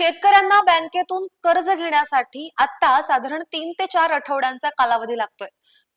शेतकऱ्यांना बँकेतून कर्ज घेण्यासाठी आता साधारण तीन ते चार आठवड्यांचा कालावधी लागतोय.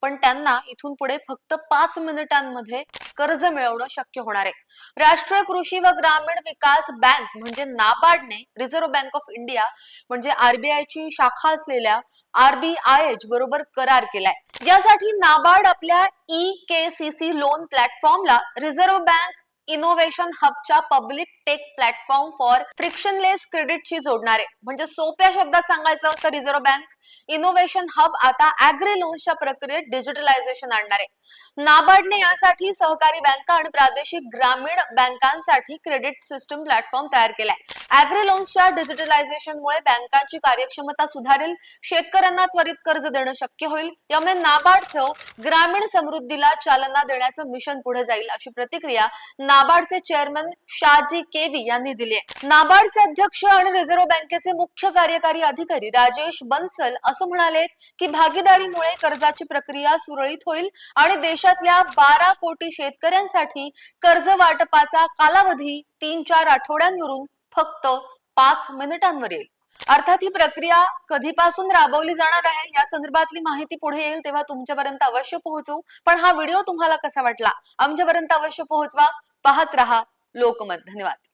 पण त्यांना इथून पुढे फक्त पाच मिनिटांमध्ये कर्ज मिळवणं शक्य होणार आहे. राष्ट्रीय कृषी व ग्रामीण विकास बँक म्हणजे नाबार्डने रिझर्व्ह बँक ऑफ इंडिया म्हणजे आरबीआय ची शाखा असलेल्या आरबीआय बरोबर करार केलाय. यासाठी नाबार्ड आपल्या E K C C loan प्लॅटफॉर्मला reserve bank innovation हबच्या Public Tech Platform for Frictionless क्रेडिटशी जोडणार. आहे म्हणजे सोप्या शब्दात सांगायचं तर रिझर्व्ह बँक इनोव्हेशन हब आता अॅग्री लोन्सच्या प्रक्रियेत डिजिटलायझेशन आणणार. आहे नाबार्डने यासाठी सहकारी बँका आणि प्रादेशिक ग्रामीण बँकांसाठी क्रेडिट सिस्टम प्लॅटफॉर्म तयार केलाय. अॅग्री लोन्सच्या डिजिटलायझेशनमुळे बँकांची कार्यक्षमता सुधारेल शेतकऱ्यांना त्वरित कर्ज देणं शक्य होईल. यामुळे नाबार्डचं ग्रामीण समृद्धीला चालना देण्याचं मिशन पुढे जाईल अशी प्रतिक्रिया नाबार्डचे चेअरमन शाजी केवी यांनी दिली आहे. नाबार्डचे अध्यक्ष आणि रिझर्व्ह बँकेचे मुख्य कार्यकारी अधिकारी राजेश बन्सल असं म्हणाले की भागीदारीमुळे कर्जाची प्रक्रिया सुरळीत होईल आणि देशातल्या बारा कोटी शेतकऱ्यांसाठी कर्ज वाटपाचा कालावधी तीन चार आठवड्यांवरून फक्त पाच मिनिटांवर येईल. अर्थात ही प्रक्रिया कधीपासून राबवली जाणार आहे या संदर्भातली माहिती पुढे येईल तेव्हा तुमच्यापर्यंत अवश्य पोहोचू. पण हा व्हिडिओ तुम्हाला कसा वाटला? आमच्यापर्यंत अवश्य पोहोचवा. पाहत रहा. लोकमत. धन्यवाद.